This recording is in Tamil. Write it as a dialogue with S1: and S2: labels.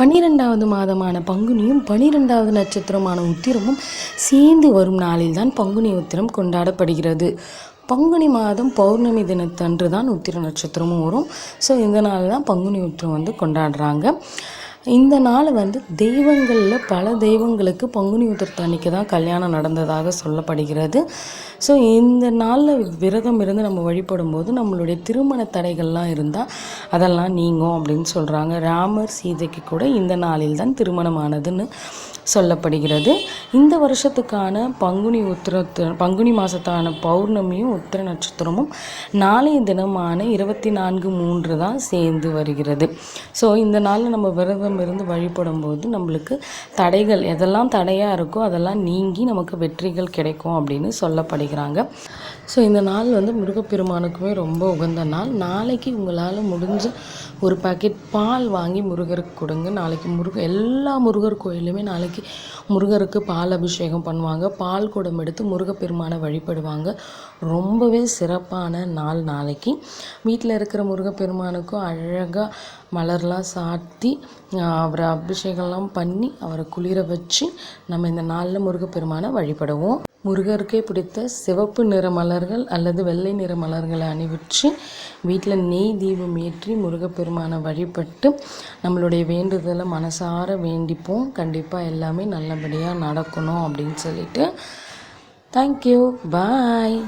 S1: பன்னிரெண்டாவது மாதமான பங்குனியும் பன்னிரெண்டாவது நட்சத்திரமான உத்திரமும் சேர்ந்து வரும் நாளில்தான் பங்குனி உத்திரம் கொண்டாடப்படுகிறது. பங்குனி மாதம் பௌர்ணமி தினத்தன்று தான் உத்திர நட்சத்திரமும் வரும். ஸோ இந்த நாள் தான் பங்குனி உத்திரம் வந்து கொண்டாடுறாங்க. இந்த நாள் வந்து தெய்வங்களில் பல தெய்வங்களுக்கு பங்குனி உத்திரத்து அன்னைக்கு தான் கல்யாணம் நடந்ததாக சொல்லப்படுகிறது. ஸோ இந்த நாளில் விரதம் இருந்து நம்ம வழிபடும் போது நம்மளுடைய திருமண தடைகள்லாம் இருந்தால் அதெல்லாம் நீங்கும் அப்படின்னு சொல்கிறாங்க ராமர் சீதைக்கு கூட இந்த நாளில் தான் திருமணமானதுன்னு சொல்லப்படுகிறது. இந்த வருஷத்துக்கான பங்குனி உத்திரத்து பங்குனி மாதத்தான பௌர்ணமியும் உத்திர நட்சத்திரமும் நாளைய தினமான இருபத்தி நான்கு மூன்று தான் சேர்ந்து வருகிறது. ஸோ இந்த நாளில் நம்ம விரதம் இருந்து வழிபடும் போது நம்மளுக்கு தடைகள் எதெல்லாம் தடையாக இருக்கோ அதெல்லாம் நீங்கி நமக்கு வெற்றிகள் கிடைக்கும் அப்படின்னு சொல்லப்படுகிறாங்க. ஸோ இந்த நாள் வந்து முருகப்பெருமானுக்குமே ரொம்ப உகந்த நாள். நாளைக்கு உங்களால் முடிஞ்ச ஒரு பாக்கெட் பால் வாங்கி முருகருக்கு கொடுங்க. நாளைக்கு முருக எல்லா முருகர் கோயிலுமே நாளைக்கு முருகருக்கு பால் அபிஷேகம் பண்ணுவாங்க. பால் குடம் எடுத்து முருகப்பெருமானை வழிபடுவாங்க. ரொம்பவே சிறப்பான நாள் நாளைக்கு. வீட்டில் இருக்கிற முருகப்பெருமானுக்கும் அழகாக மலர்லாம் சாத்தி அவரை அபிஷேகம்லாம் பண்ணி அவரை குளிர வச்சு நம்ம இந்த நாளில் முருகப்பெருமானை வழிபடுவோம். முருகருக்கே பிடித்த சிவப்பு நிற மலர்கள் அல்லது வெள்ளை நிற மலர்களை அணிவிச்சு வீட்டில் நெய் தீபம் ஏற்றி முருகப்பெருமானை வழிபட்டு நம்மளுடைய வேண்டுதலை மனசார வேண்டிப்போம். கண்டிப்பாக எல்லாமே நல்லபடியாக நடக்கணும் அப்படின்னு சொல்லிட்டு. Thank you bye